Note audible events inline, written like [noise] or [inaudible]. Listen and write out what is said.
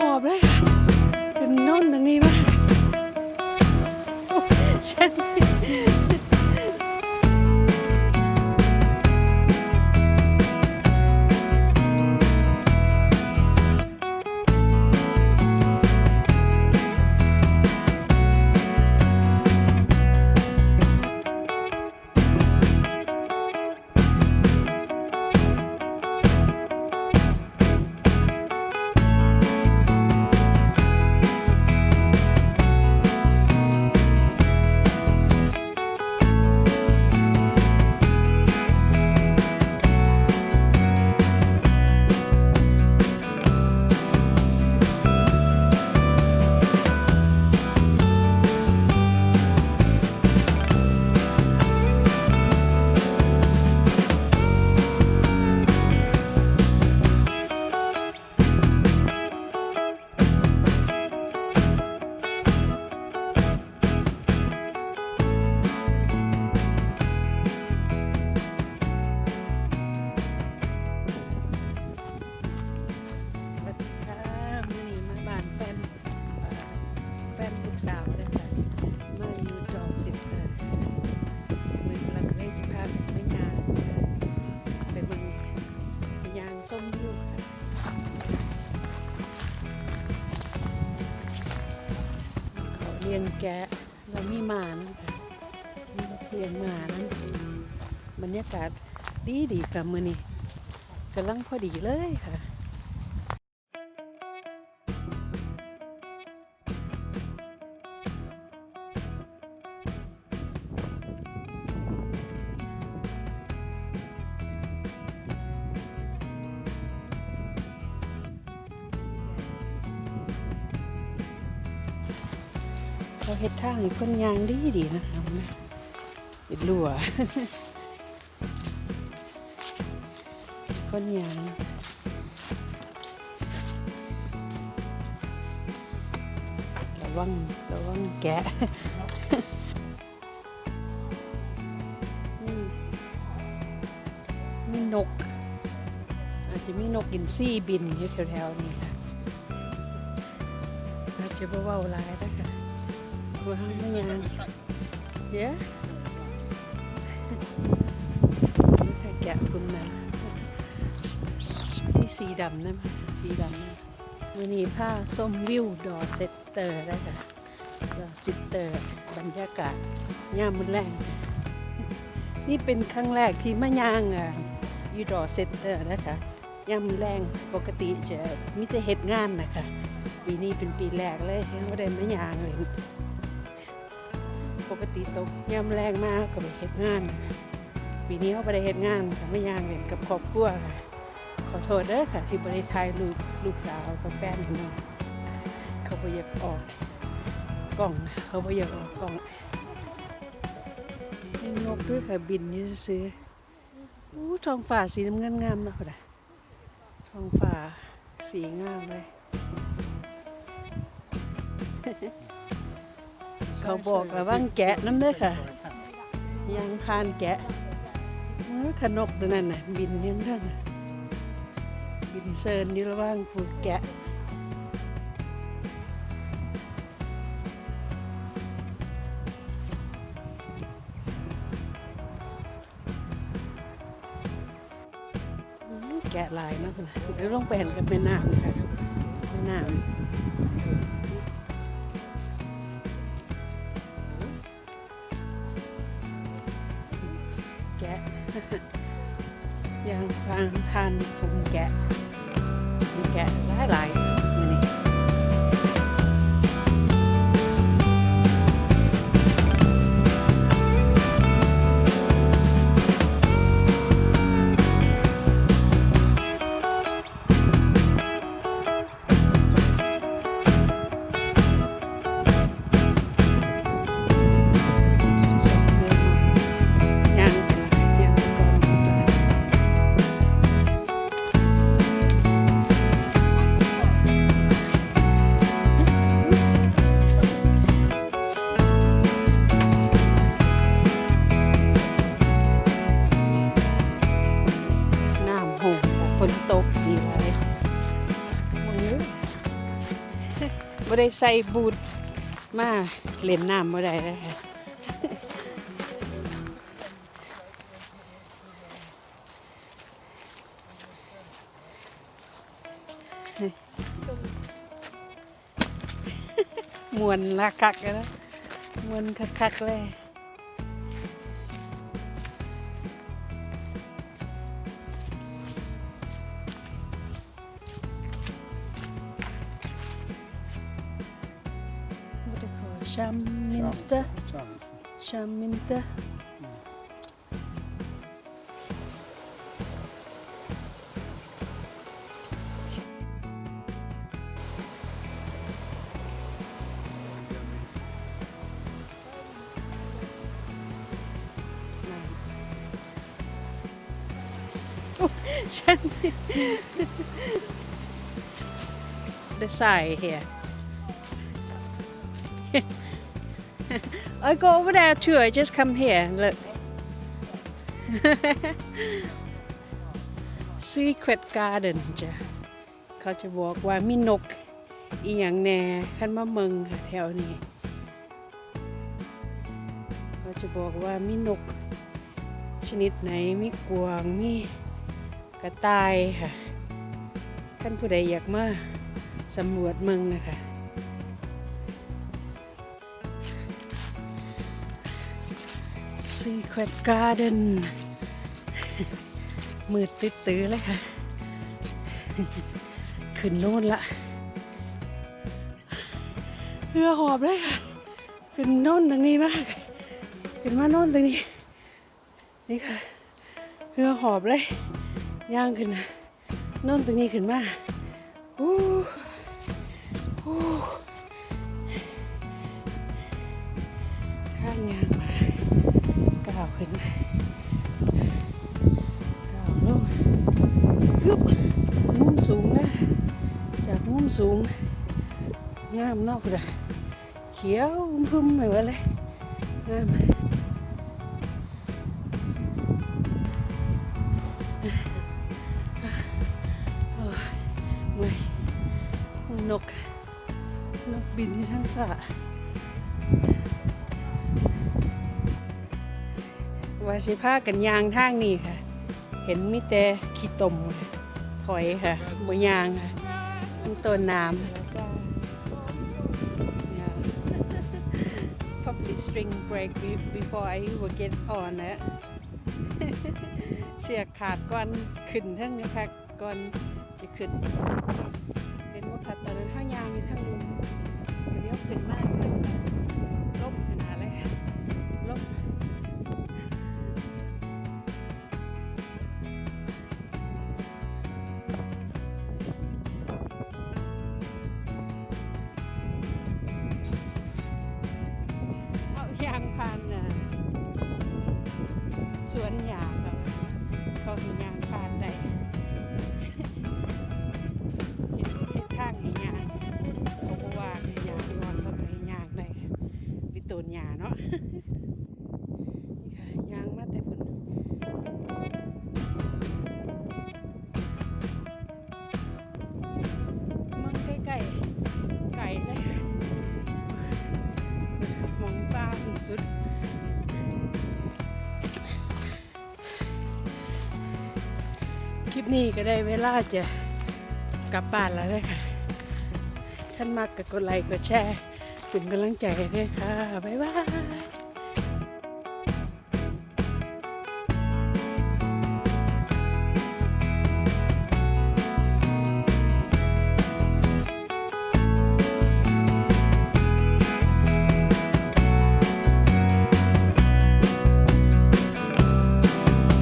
หอบเลยค่ะขึ้นน่นตรงนี้มาเช่น ส้มยูค่ะเขาเลี้ยงแกะแล้วมีหมานะคะมีเลี้ยงหมานั้นบรรยากาศดีดีกับมือนี้กำลังพอดีเลยค่ะ เขาเฮ็ดทางให้คนยางดีดีนะคะมันเป็นรั่วคนยางระวังระวังแกะนี่มีนก อาจจะมีนกอินทรีบินอยู่แถวๆนี้ค่ะอาจจะบ่เว้าหลายนะคะ ว่าไม่ยังเยวนี่ค่ะแกะคุณนะมีสีดำนะสีดำวันนี้ผ้าส้มวิวดอเซตเตอร์ได้ค่ะดอเซตเตอร์บรรยากาศย่ามมือแรง นี่เป็นครั้งแรกที่มาย่างอะยูดอเซตเตอร์นะคะย่ามมือแรงปกติจะมิแต่เฮ็ดงานนะคะปีนี้เป็นปีแรกเลยที่ไม่ได้มาย่างเลย ปกติตกย่ำแรงมากก็ไปเฮ็ดงาน ปีนี้เขาไปได้เฮ็ดงานค่ะไม่ย่างเล่นกับครอบครัวค่ะ ขอโทษเด้อค่ะ ที่บริทายลูกลูกสาวกับแฟนของเราเขาไปอยากออกกล่องเขาไปอยากออกกล่องมีนกด้วยค่ะบินอยี่ซื้ออู้ทองฟ้าสีน้ำเงินงามนะค่ะทองฟ้าสีงามเลย เขาบอกระวังแกะน้ำเด้อค่ะ ยังพานแกะเออขนกตัวนั้นน่ะบินยังทั้งน่ะบินเซินอยู่ระว่างฝูงแกะ แกะลายเนาะคุณเดี๋ยวลงไปเห็นกันแม่น้ำค่ะแม่น้ำ ยังฟังทานฝูงแกะมีแกะหลายหลายๆ บ่ได้ใส่บูทมาเล่นน้ำบ่ได้เลยค่ะมวนละคักเลยนะมวนคักๆเลย ಚಾಮುಂಡಿಸ್ದ ಶಮ್ಮಿಂದ [laughs] the side here. [laughs] I go over there too. I just come here. Look. Secret Garden จ้ะเขาจะบอกว่ามีนกอีหยังแน่ขันมาเมืองค่ะแถวนี้เขาจะบอกว่ามีนกชนิดไหนมีกวางมีกระต่ายค่ะท่านผู้ใดอยากมาสำรวจเมืองนะคะ Secret Garden มืดตื้อๆเลยค่ะ ขึ้นโน่นละเรือหอบเลยค่ะ ขึ้นโน่นตรงนี้มาก ขึ้นมาโน่นตรงนี้ นี่ค่ะ เรือหอบเลย ย่างขึ้นโน่นตรงนี้ขึ้นมาอู้อู้ข้างยาง สูงนะ จากมุมสูง งามนอกเลยเขียวพุ่มๆไปหมดเลยงามนก นกบินที่ทั้งฟ้าว่าสิพากันยางทางนี้ค่ะ เห็นมีแต่ขี้ตมค่ะ อยค่ะบ่ยางค่ะต้นน้ำ Yeah. Probably string break before I will get on นะเสียขาดก่อนขึ้นทั้งนี้ค่ะก่อนจะขึ้นเห็นว่าค่ะตอนนั้นห้ายางอยู่ทางนู้นวันนี้เอาขึ้นมากเลยลบขนาดเลยลบ วนยางแต่ว่าเขามียางพานได้เห็นเห็นทางมียางเขาก็ว่ามียางนอนเขาไปยางได้ลิตูนยาเนาะนี่ค่ะยางมาแต่พุ่นมืองใกล้ๆไก่เลยมองตาถึงสุด ลิปนี้ก็ได้เวลาจะกลับบ้านแล้วเลยค่ะท่านมากกับกดไลค์กดแชร์เป็นกำลังใจด้วยค่ะ บ๊ายบาย